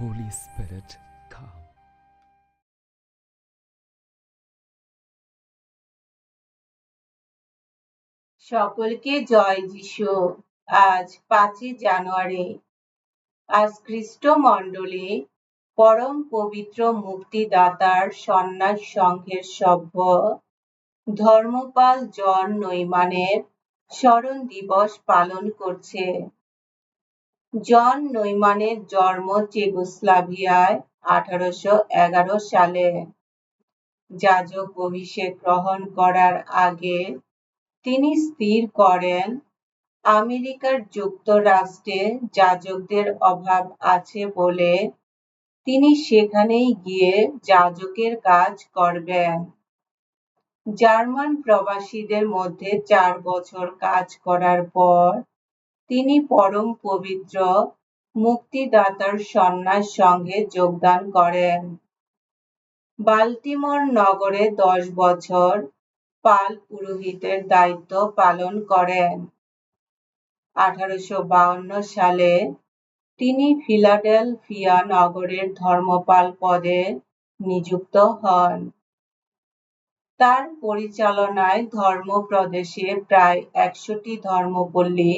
Holy Spirit, come. সকলকে জয় যিশু। আজ পাঁচই জানুয়ারি। আজ খ্রিস্ট মণ্ডলী পরম পবিত্র মুক্তিদাতার সন্ন্যাস সংঘের সভ্য ধর্মপাল জন নৈমানের স্মরণ দিবস পালন করছে। জন নৈমানের জন্ম চেগুস্লাভিয়ায় আঠারোশো এগারো সালে। যাজক অভিষেক গ্রহণ করার আগে তিনি স্থির করেন, আমেরিকার যুক্তরাষ্ট্রে যাজকদের অভাব আছে বলে তিনি সেখানেই গিয়ে যাজকের কাজ করবেন। জার্মান প্রবাসীদের মধ্যে চার বছর কাজ করার পর তিনি পরম পবিত্র মুক্তিদাতার সন্ন্যাস সঙ্গে যোগদান করেন। বাল্টিমোর নগরে দশ বছর পাল পুরোহিতের দায়িত্ব পালন করেন। আঠারোশো সালে তিনি ফিলাডেলফিয়া নগরের ধর্মপাল পদে নিযুক্ত হন। তার পরিচালনায় ধর্মপ্রদেশে প্রায় একশোটি ধর্মপল্লী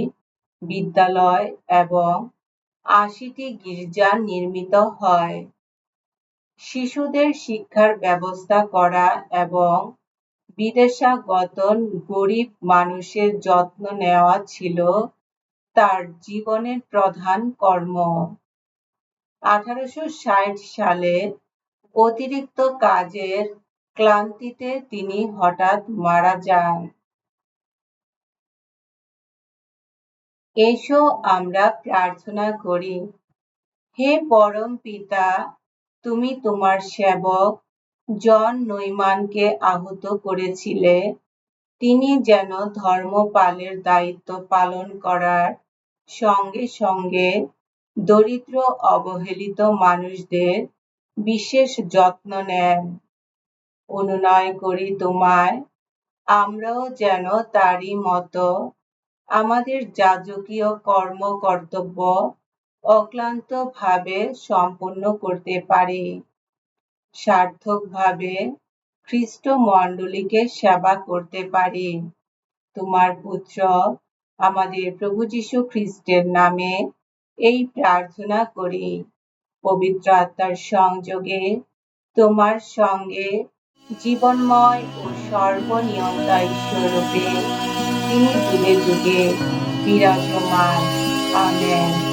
বিদ্যালয় এবং আশিটি গির্জা নির্মিত হয়। শিশুদের শিক্ষার ব্যবস্থা করা এবং বিদেশাগত গরিব মানুষের যত্ন নেওয়া ছিল তার জীবনের প্রধান কর্ম। আঠারোশো ষাট সালে অতিরিক্ত কাজের ক্লান্তিতে তিনি হঠাৎ মারা যান। এসো আমরা প্রার্থনা করি। হে পরম পিতা, তুমি তোমার সেবক জন নৈমানকে আহত করেছিলে। তিনি যেন ধর্মপালের দায়িত্ব পালন করার সঙ্গে সঙ্গে দরিদ্র অবহেলিত মানুষদের বিশেষ যত্ন নেন। অনুনয় করি তোমায়, আমরাও যেন তারই মতো আমাদের যাজকীয় কর্ম, কর্তব্য অক্লান্ত ভাবে সম্পন্ন করতে পারি। সার্থকভাবে খ্রিস্ট মণ্ডলীকে সেবা করতে পারি। তোমার পুত্র আমাদের প্রভু যীশু খ্রিস্টের নামে এই প্রার্থনা করি। পবিত্র আত্মার সংযোগে তোমার সঙ্গে জীবনময় ও সর্বনিয়ন্তা ঈশ্বরূপে তিনি যুগে যুগে বিরাজমান আমেন